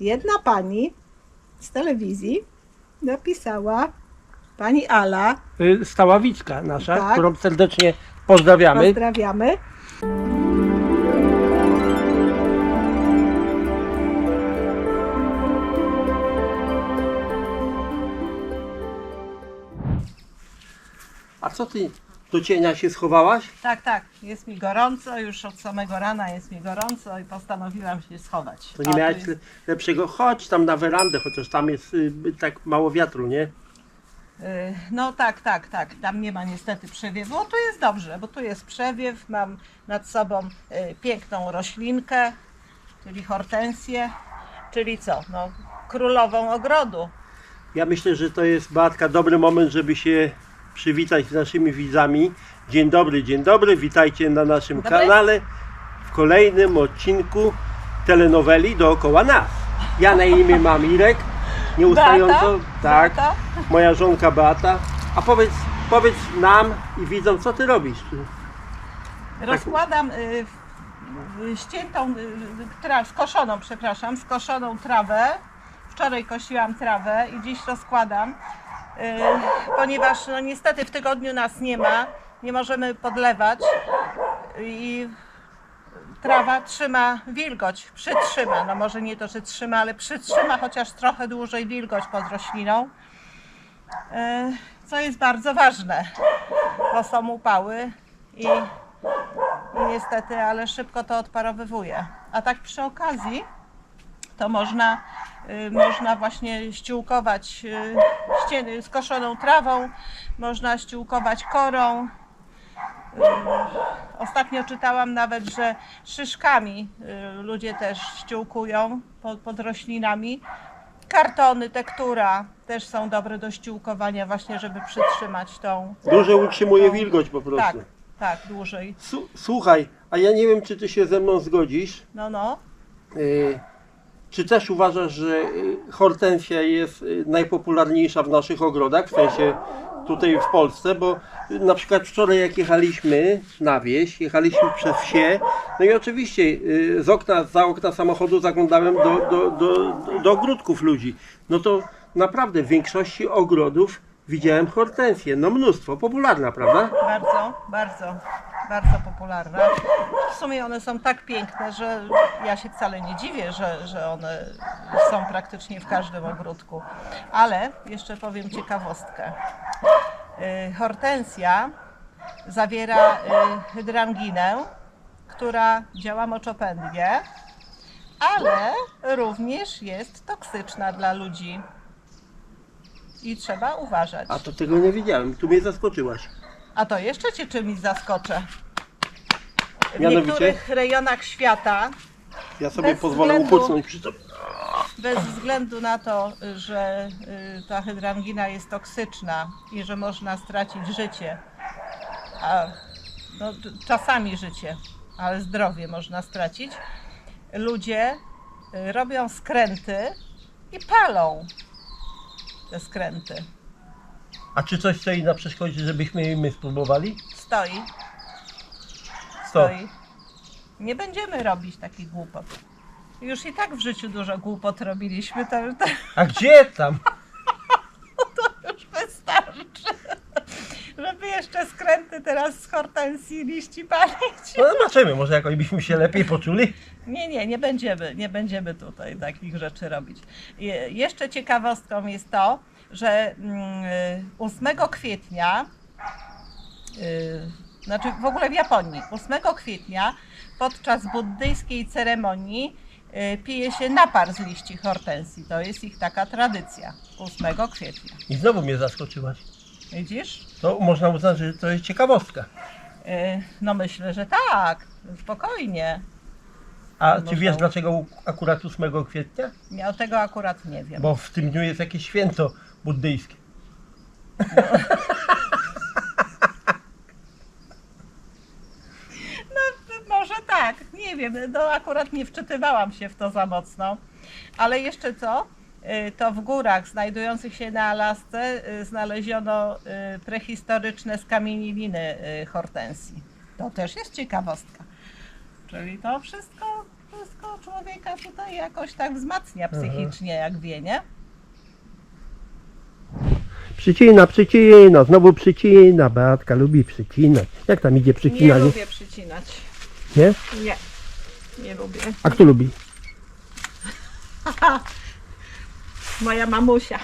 jedna pani z telewizji napisała, pani Ala, Y, Staławicka nasza, Tak. którą serdecznie pozdrawiamy. pozdrawiamy. A co ty do cienia się schowałaś? Tak, tak, jest mi gorąco, już od samego rana jest mi gorąco i postanowiłam się schować. To nie O, miałaś tu jest- le- lepszego? Chodź tam na werandę, chociaż tam jest y, tak mało wiatru, nie? Y, No tak, tak, tak. Tam nie ma niestety przewiewu. O, tu jest dobrze, bo tu jest przewiew. Mam nad sobą y, piękną roślinkę, czyli hortensję, czyli co? No, królową ogrodu. Ja myślę, że to jest, Beatka, dobry moment, żeby się przywitać z naszymi widzami. Dzień dobry, dzień dobry, witajcie na naszym Dobry. kanale w kolejnym odcinku telenoweli dookoła nas. Ja na imię mam Irek, nieustająco, Beata? tak, Beata? moja żonka Beata. A powiedz, powiedz nam i widzom, co ty robisz? Rozkładam y, y, ściętą, y, tra, skoszoną, przepraszam, skoszoną trawę. Wczoraj kosiłam trawę i dziś rozkładam, y, ponieważ no niestety w tygodniu nas nie ma, nie możemy podlewać i trawa trzyma wilgoć, przytrzyma, no może nie to, że trzyma, ale przytrzyma chociaż trochę dłużej wilgoć pod rośliną, co jest bardzo ważne, bo są upały i i niestety, ale szybko to odparowywuje. A tak przy okazji to można, można właśnie ściółkować y, ścieny skoszoną trawą, można ściółkować korą. Y, Ostatnio czytałam nawet, że szyszkami y, ludzie też ściółkują pod, roślinami. Kartony, tektura też są dobre do ściółkowania właśnie, żeby przytrzymać tą... Dużo utrzymuje wilgoć po prostu. Tak, tak, dłużej. Słuchaj, a ja nie wiem, czy ty się ze mną zgodzisz. No, no. Y, Czy też uważasz, że y, hortensja jest y, najpopularniejsza w naszych ogrodach, w sensie tutaj w Polsce, bo y, na przykład wczoraj jak jechaliśmy na wieś, jechaliśmy przez wsie, no i oczywiście z okna, za okna samochodu zaglądałem do, do, do, do ogródków ludzi. No to naprawdę w większości ogrodów widziałem hortensję, no mnóstwo, popularna, prawda? Bardzo, bardzo, bardzo popularne. W sumie one są tak piękne, że ja się wcale nie dziwię, że, że one są praktycznie w każdym ogródku. Ale jeszcze powiem ciekawostkę. Y, Hortensja zawiera y, hydranginę, która działa moczopędnie, ale również jest toksyczna dla ludzi. I trzeba uważać. A to tego nie wiedziałem, tu mnie zaskoczyłaś. A to jeszcze cię czymś zaskoczę. W Mianowicie? niektórych rejonach świata, Ja sobie Bez pozwolę względu- przy tobie. bez względu na to, że y, ta hydrangina jest toksyczna i że można stracić życie, a no, czasami życie, ale zdrowie można stracić, ludzie y, robią skręty i palą te skręty. A czy coś stoi na przeszkodzie, żebyśmy my spróbowali? Stoi? Stoi. Nie będziemy robić takich głupot. Już i tak w życiu dużo głupot robiliśmy, to, to, A gdzie tam? to już wystarczy. Żeby jeszcze skręty teraz z hortensji liści palić. No zobaczymy, może jakoś byśmy się lepiej poczuli. Nie, nie, nie będziemy, nie będziemy tutaj takich rzeczy robić. Je- Jeszcze ciekawostką jest to, że mm, y, 8 kwietnia, y, znaczy w ogóle w Japonii, 8 kwietnia podczas buddyjskiej ceremonii y, pije się napar z liści hortensji. To jest ich taka tradycja. 8 kwietnia. I znowu mnie zaskoczyłaś. Widzisz? To można uznać, że to jest ciekawostka. Y, No myślę, że tak. Spokojnie. A Można czy wiesz dlaczego akurat 8 kwietnia? Ja tego akurat nie wiem. Bo w tym dniu jest jakieś święto buddyjskie. Może tak, nie wiem, no akurat nie wczytywałam się w to za mocno. Ale jeszcze co? Y, To w górach znajdujących się na Alasce y, znaleziono y, prehistoryczne skamieniny hortensji. To też jest ciekawostka. Czyli to wszystko, wszystko człowieka tutaj jakoś tak wzmacnia psychicznie, jak wie, nie? Przycina, przycina, znowu przycina. Beatka lubi przycinać. Jak tam idzie Nie przycinanie? lubię przycinać. Nie? Nie, nie lubię. A kto lubi? Moja mamusia.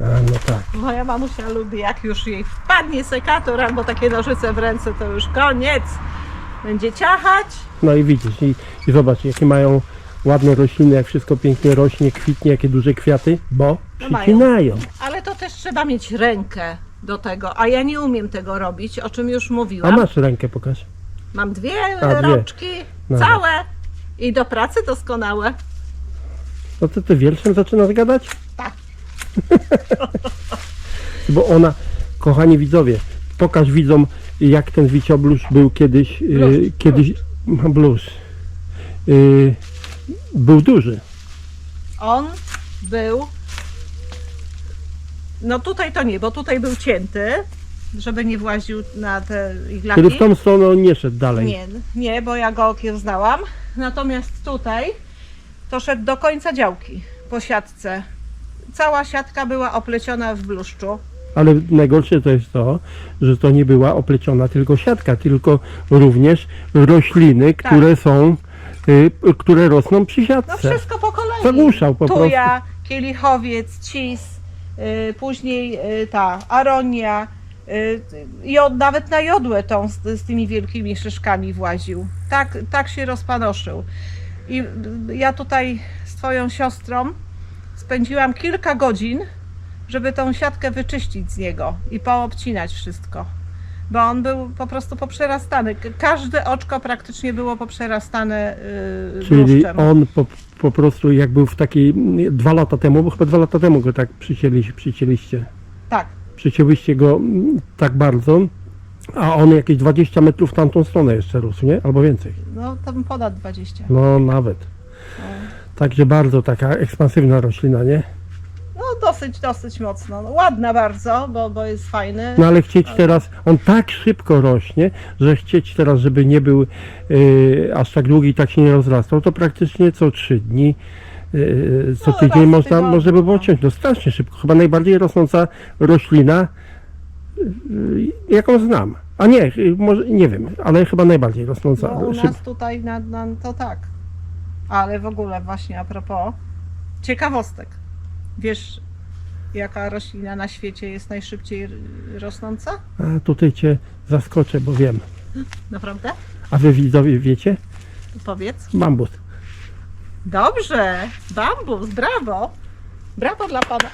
A, no tak. Moja mamusia lubi, jak już jej wpadnie sekator albo takie nożyce w ręce, to już koniec. Będzie ciachać. No i widzisz, i, i zobacz, jakie mają ładne rośliny, jak wszystko pięknie rośnie, kwitnie, jakie duże kwiaty, bo No mają. przycinają. Ale to też trzeba mieć rękę do tego, a ja nie umiem tego robić, o czym już A mówiłam. masz rękę, pokaż. Mam dwie, A, dwie. rączki, No. całe i do pracy doskonałe. No to ty wierszem zaczynasz gadać? Tak. Bo ona, kochani widzowie, pokaż widzom, jak ten wicioblusz był kiedyś, yy, Blusz, kiedyś, blusz, yy, był duży. On był. No tutaj to nie, bo tutaj był cięty, żeby nie właził na te iglaki. Kiedy w tą stronę on nie szedł dalej. Nie, nie, bo ja go okiełznałam. Natomiast tutaj to szedł do końca działki po siatce. Cała siatka była opleciona w bluszczu. Ale najgorsze to jest to, że to nie była opleciona tylko siatka, tylko również rośliny, Tak. które są, y, które rosną przy No siatce. wszystko po kolei. Zagłuszał po Tuja, kielichowiec, cis, y, później y, ta aronia. Y, jod, nawet na jodłę tą z, z tymi wielkimi szyszkami właził. Tak, tak się rozpanoszył. I y, ja tutaj z twoją siostrą spędziłam kilka godzin, żeby tą siatkę wyczyścić z niego i poobcinać wszystko. Bo on był po prostu poprzerastany. Każde oczko praktycznie było poprzerastane yy, Czyli bluszczem. on po, po prostu jak był w takiej dwa lata temu, bo chyba dwa lata temu go tak przycięli, przycięliście. Tak, Przycięłyście go mm, tak bardzo, a on jakieś 20 metrów w tamtą stronę jeszcze rósł, nie? Albo więcej. no tam ponad 20. No nawet. Także bardzo taka ekspansywna roślina, nie? No dosyć, dosyć mocno. No, ładna bardzo, bo, bo jest fajny. No ale chcieć teraz, on tak szybko rośnie, że chcieć teraz, żeby nie był yy, aż tak długi i tak się nie rozrastał, to praktycznie co trzy dni, co No, raz tydzień w można, tygodniu, można by było no. ciąć. No strasznie szybko. Chyba najbardziej rosnąca roślina, yy, jaką znam. A nie, może nie wiem, ale chyba najbardziej rosnąca. No, u szyb- nas tutaj na, na, to tak. Ale w ogóle właśnie a propos ciekawostek. Wiesz, jaka roślina na świecie jest najszybciej r- rosnąca? A tutaj cię zaskoczę, bo wiem. Naprawdę? A wy widzowie wiecie? Powiedz. Bambus. Dobrze, bambus, brawo. Brawo dla pana.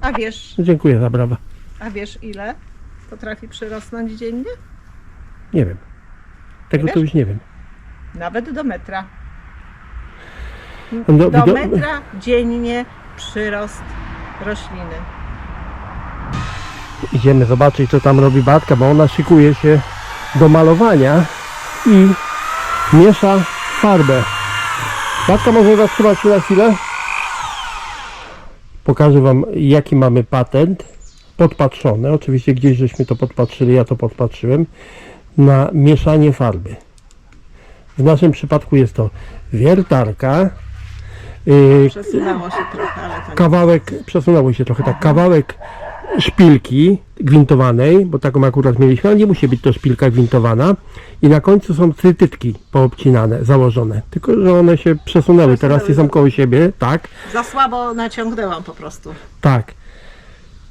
A wiesz, Dziękuję za brawa. a wiesz ile potrafi przyrosnąć dziennie? Nie wiem. Tego Nie to wiesz? już nie wiem. Nawet do metra. No, do- Do do- metra dziennie przyrost rośliny. Idziemy zobaczyć, co tam robi Batka, bo ona szykuje się do malowania i miesza farbę. Batka, może zatrzymać się na chwilę? Pokażę Wam, jaki mamy patent. Podpatrzony, oczywiście gdzieś żeśmy to podpatrzyli, ja to podpatrzyłem, na mieszanie farby. W naszym przypadku jest to wiertarka, yy, Przesunęło się trochę, ale to nie. kawałek, przesunęło się trochę tak, kawałek szpilki gwintowanej, bo taką akurat mieliśmy, ale nie musi być to szpilka gwintowana i na końcu są trytytki poobcinane, założone, tylko że one się przesunęły, teraz Przesunęły. są koło siebie, tak, Za słabo naciągnęłam po prostu. tak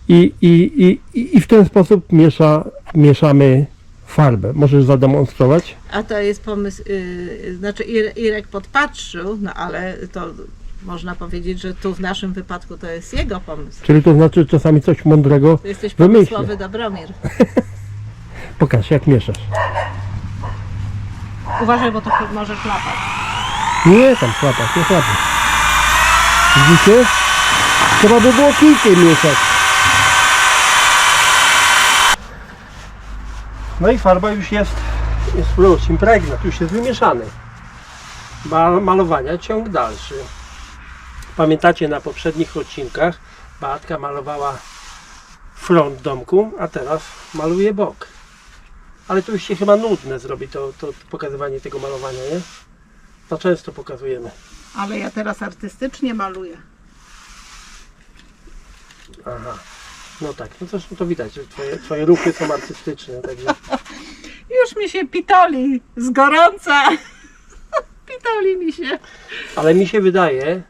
i, i, i, i i w ten sposób miesza, mieszamy farbę, możesz zademonstrować? A to jest pomysł, yy, znaczy Ir- Irek podpatrzył, no ale to można powiedzieć, że tu w naszym wypadku to jest jego pomysł. Czyli to znaczy, czasami coś mądrego To jesteś Wymyślę. pomysłowy Dobromir. pokaż, jak mieszasz. Uważaj, bo to może klapać. Nie tam chlapać, nie chlapać. Widzicie? Trzeba by było kijkiem mieszać. No i farba już jest, jest plus, impregnat, już jest wymieszany. Malowania ciąg dalszy. Pamiętacie na poprzednich odcinkach Beatka malowała front domku, a teraz maluje bok. Ale to już się chyba nudne zrobi to, to pokazywanie tego malowania, nie? Za często pokazujemy. Ale ja teraz artystycznie maluję. Aha. No tak, no zresztą to widać, że twoje, twoje ruchy są artystyczne, także Już mi się pitoli z gorąca. pitoli mi się. Ale mi się wydaje,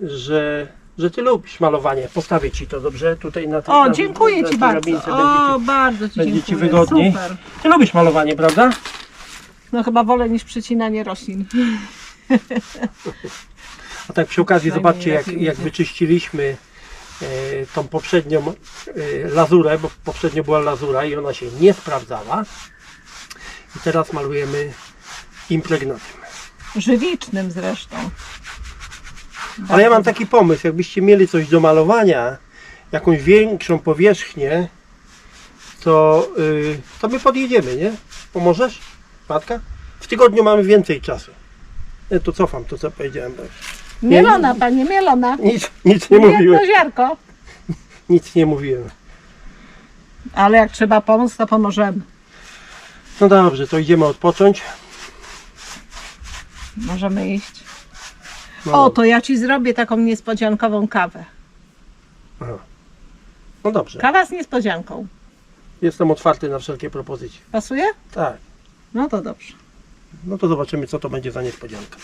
że, że ty lubisz malowanie. Postawię ci to dobrze tutaj na tym O, na- dziękuję na Ci tej bardzo. drabince O, będzie bardzo Ci będzie ci dziękuję. wygodniej. Super. ci- Ty lubisz malowanie, prawda? No chyba wolę niż przycinanie roślin. A tak przy okazji Przynajmniej zobaczcie jak, jak idzie. wyczyściliśmy e, tą poprzednią e, lazurę, bo poprzednio była lazura i ona się nie sprawdzała. I teraz malujemy impregnatem. Żywicznym zresztą. Ale ja mam taki pomysł, jakbyście mieli coś do malowania, jakąś większą powierzchnię, to, yy, to my podjedziemy, nie? Pomożesz, Matka? W tygodniu mamy więcej czasu. Nie, to cofam to, co powiedziałem. Bo Mielona, panie, mielona. nic, nic nie mówiłem. Jedno ziarko. Nic nie mówiłem. Ale jak trzeba pomóc, to pomożemy. No dobrze, to idziemy odpocząć. Możemy iść. No, O, to ja ci zrobię taką niespodziankową kawę. aha. no dobrze, Kawa z niespodzianką. jestem otwarty na wszelkie propozycje. Pasuje? Tak, No to dobrze. no to zobaczymy, co to będzie za niespodzianka.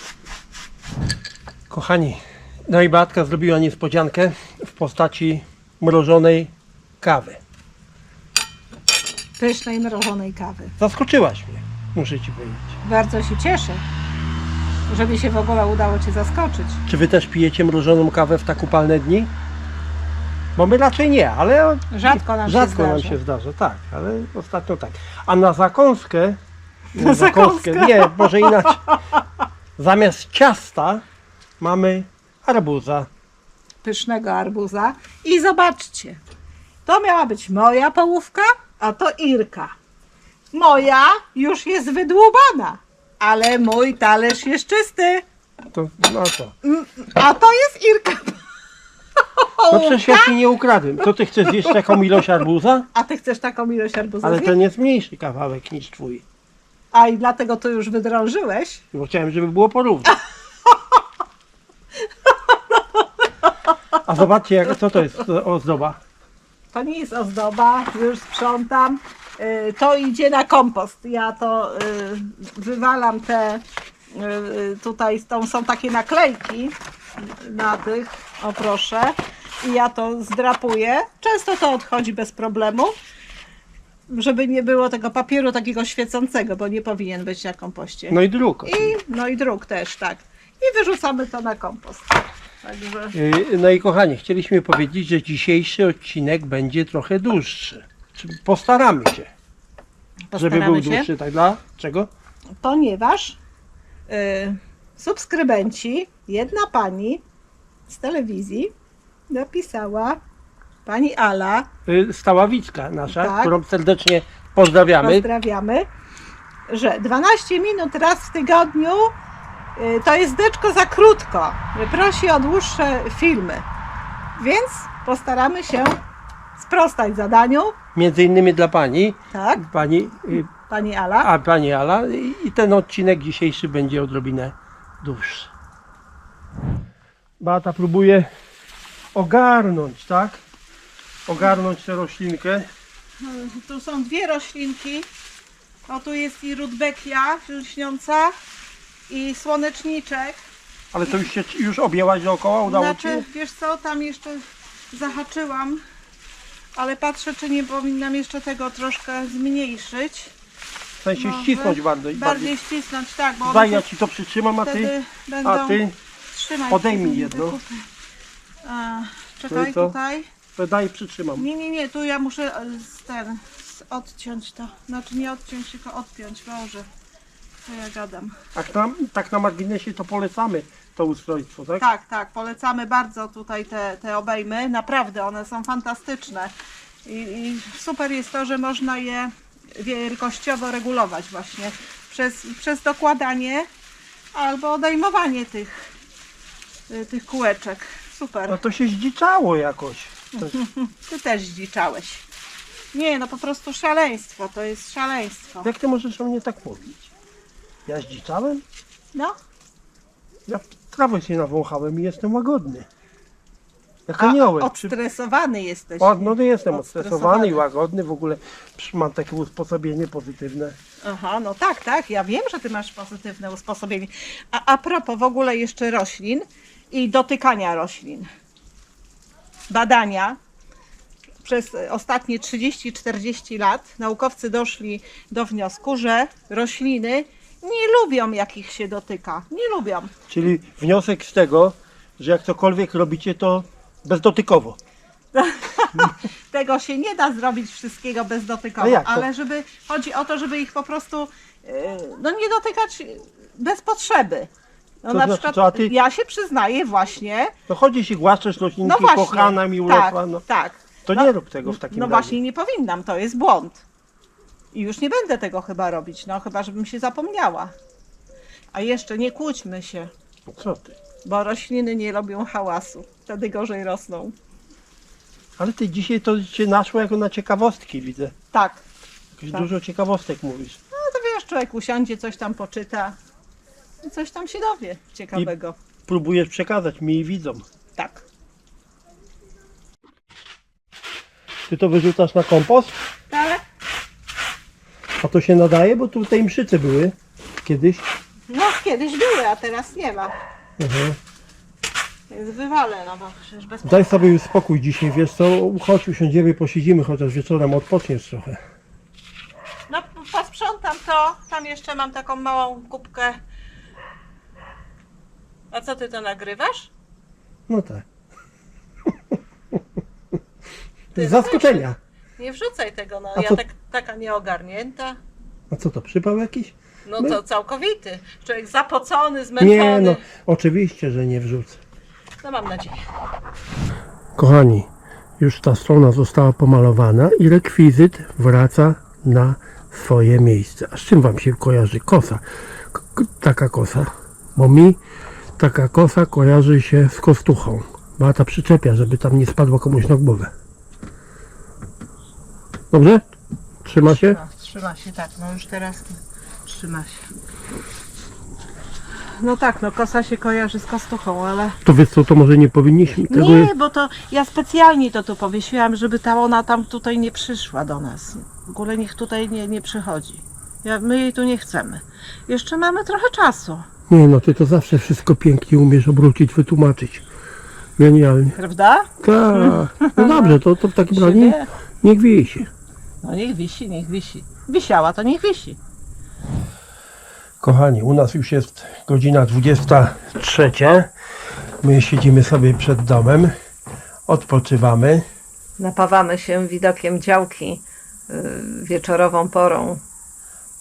Kochani, no i Beatka zrobiła niespodziankę w postaci mrożonej kawy. Pysznej mrożonej kawy. Zaskoczyłaś mnie, muszę Ci powiedzieć. Bardzo się cieszę, że mi się w ogóle udało Cię zaskoczyć. Czy Wy też pijecie mrożoną kawę w tak upalne dni? Bo my raczej nie, ale Rzadko nam się rzadko nam zdarza. się zdarza, tak, ale ostatnio tak. A na zakąskę, Na zakąskę? nie, może inaczej. Zamiast ciasta mamy arbuza. Pysznego arbuza. I zobaczcie, to miała być moja połówka, a to Irka. Moja już jest wydłubana, ale mój talerz jest czysty. To, no co? A to jest Irka. No przecież ja Ci nie ukradłem. To Ty chcesz zjeść taką ilość arbuza? A ty chcesz taką ilość arbuza Ale zjeść? ten jest mniejszy kawałek niż Twój. A i dlatego to już wydrążyłeś? Bo chciałem, żeby było porówno. A zobaczcie, jak, co to jest ozdoba. To nie jest ozdoba, już sprzątam. Y, To idzie na kompost. Ja to y, wywalam te. y, Tutaj są, są takie naklejki na tych, o proszę. I ja to zdrapuję. Często to odchodzi bez problemu. Żeby nie było tego papieru takiego świecącego, bo nie powinien być na kompoście. No i druk. I, no i druk też, tak. I wyrzucamy to na kompost. Także. No i kochani, chcieliśmy powiedzieć, że dzisiejszy odcinek będzie trochę dłuższy. Postaramy się, żeby był postaramy się. dłuższy. Tak dla czego? ponieważ y, subskrybenci, jedna pani z telewizji napisała, pani Ala, Yy, Staławicka nasza, Tak. którą serdecznie pozdrawiamy. pozdrawiamy, że 12 minut raz w tygodniu y, to jest deczko za krótko. Prosi o dłuższe filmy. Więc postaramy się sprostać zadaniu, Między innymi dla pani, tak, pani, yy, pani Ala. a pani Ala. I- I ten odcinek dzisiejszy będzie odrobinę dłuższy. Beata próbuje ogarnąć, tak? Ogarnąć tę roślinkę. Tu są dwie roślinki. O, tu jest i rudbekia lśniąca i słoneczniczek. Ale to już się już objęłaś dookoła, udało Znaczy, ci? wiesz co, tam jeszcze zahaczyłam, ale patrzę, czy nie powinnam jeszcze tego troszkę zmniejszyć. W sensie Może ścisnąć bardziej. Bardziej ścisnąć, tak, bo Daj, one ja się ci to przytrzymam, a ty, wtedy będą... a ty, Trzymaj, podejmij się, jedno. wykupy. A, No czekaj, i co? tutaj. to daj, przytrzymam. Nie, nie, nie, tu ja muszę e, z ten, z odciąć to. Znaczy nie odciąć, tylko odpiąć, Boże. Co ja gadam. Tak na, tak na marginesie to polecamy to ustrojstwo, tak? Tak, tak, polecamy bardzo tutaj te, te obejmy. Naprawdę, one są fantastyczne. I, I super jest to, że można je wielkościowo regulować właśnie przez, przez dokładanie albo odejmowanie tych, y, tych kółeczek. Super. No to się zdziczało jakoś. To, Ty też zdziczałeś. Nie, no po prostu szaleństwo, to jest szaleństwo. jak ty możesz o mnie tak mówić? Ja zdziczałem? No, Ja trawę się nawąchałem i jestem łagodny. Jak aniołek. odstresowany jesteś. O, no to jestem Odstresowany. i łagodny, w ogóle mam takie usposobienie pozytywne. Aha, no tak, tak. Ja wiem, że ty masz pozytywne usposobienie. A, a propos w ogóle jeszcze roślin i dotykania roślin. Badania przez ostatnie 30-40 lat naukowcy doszli do wniosku, że rośliny nie lubią, jak ich się dotyka. Nie lubią. Czyli wniosek z tego, że jak cokolwiek robicie, to bezdotykowo. Tego się nie da zrobić wszystkiego bezdotykowo, jak to? ale żeby chodzi o to, żeby ich po prostu yy, no nie dotykać bez potrzeby. No To na znaczy, przykład co, a ty- ja się przyznaję właśnie, No chodzisz i głaszczesz no roślinki, właśnie, kochana mi tak. No, tak. to no- nie rób tego w takim No razie. właśnie nie powinnam, to jest błąd. I już nie będę tego chyba robić, no chyba żebym się zapomniała. A jeszcze nie kłóćmy się, Co ty? bo rośliny nie lubią hałasu, wtedy gorzej rosną. Ale ty dzisiaj to cię naszło jako na ciekawostki, widzę. Tak. Jakieś Tak. dużo ciekawostek mówisz. No to wiesz, człowiek usiądzie, coś tam poczyta i coś tam się dowie ciekawego. Próbujesz przekazać mi i widzom. Tak. Ty to wyrzucasz na kompost? A to się nadaje, bo tutaj mszyce były kiedyś. no kiedyś były, a teraz nie ma. Mhm. Więc wywalę, no bo przecież bez... Daj sobie już spokój dzisiaj, wiesz co, chodź usiądziemy, posiedzimy, chociaż wieczorem odpoczniesz trochę. No posprzątam to, tam jeszcze mam taką małą kubkę. A co ty to nagrywasz? No tak. Ty, Z zaskoczenia. Nie wrzucaj tego, no A ja co- tak, taka nieogarnięta. A co to, przypał jakiś? No My- to całkowity. Człowiek zapocony, zmęczony. Nie no, oczywiście, że nie wrzucę. no mam nadzieję. Kochani, już ta strona została pomalowana i rekwizyt wraca na swoje miejsce. A z czym Wam się kojarzy kosa? K- k- taka kosa. Bo mi taka kosa kojarzy się z kostuchą. Mata przyczepia, żeby tam nie spadło komuś na głowę. Dobrze? Trzyma się? No, trzyma się, tak, no już teraz trzyma się. No tak, no kosa się kojarzy z kostuchą, ale... To wiesz co, to może nie powinniśmy tego... Nie, bo to ja specjalnie to tu powiesiłam, żeby ta ona tam tutaj nie przyszła do nas. W ogóle niech tutaj nie, nie przychodzi. Ja, my jej tu nie chcemy. Jeszcze mamy trochę czasu, Nie no, ty to zawsze wszystko pięknie umiesz obrócić, wytłumaczyć. Genialnie. prawda? Tak. No dobrze, to, to w takim razie niech wisi. No niech wisi, niech wisi. Wisiała, to niech wisi. Kochani, u nas już jest godzina 23. My siedzimy sobie przed domem, odpoczywamy. Napawamy się widokiem działki wieczorową porą.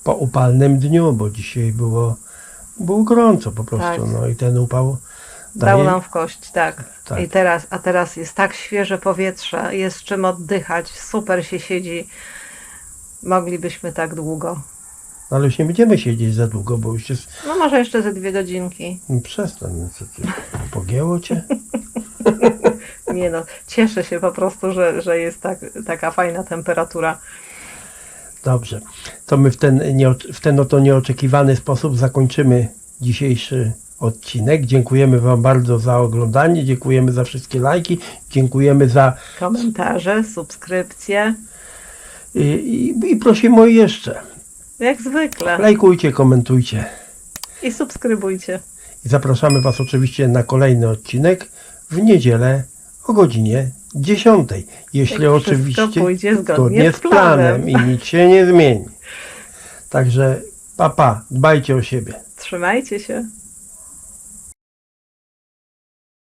po upalnym dniu, bo dzisiaj było, było gorąco po prostu. Tak. No i ten upał Dał daje, nam w kość, tak. Tak. I teraz, a teraz jest tak świeże powietrze, jest czym oddychać, super się siedzi. Moglibyśmy tak długo. no ale już nie będziemy siedzieć za długo, bo już jest, No może jeszcze ze dwie godzinki. no przestań, no co ty, pogięło cię? Nie no, cieszę się po prostu, że, że jest tak, taka fajna temperatura. Dobrze, to my w ten, nie, w ten oto nieoczekiwany sposób zakończymy dzisiejszy odcinek. Dziękujemy Wam bardzo za oglądanie, dziękujemy za wszystkie lajki, dziękujemy za Komentarze, subskrypcje, i, i, i prosimy o jeszcze. jak zwykle. Lajkujcie, komentujcie. I subskrybujcie. I zapraszamy Was oczywiście na kolejny odcinek w niedzielę o godzinie 10. Jeśli Jak oczywiście pójdzie zgodnie z z planem. planem i nic się nie zmieni. Także papa, dbajcie o siebie. Trzymajcie się.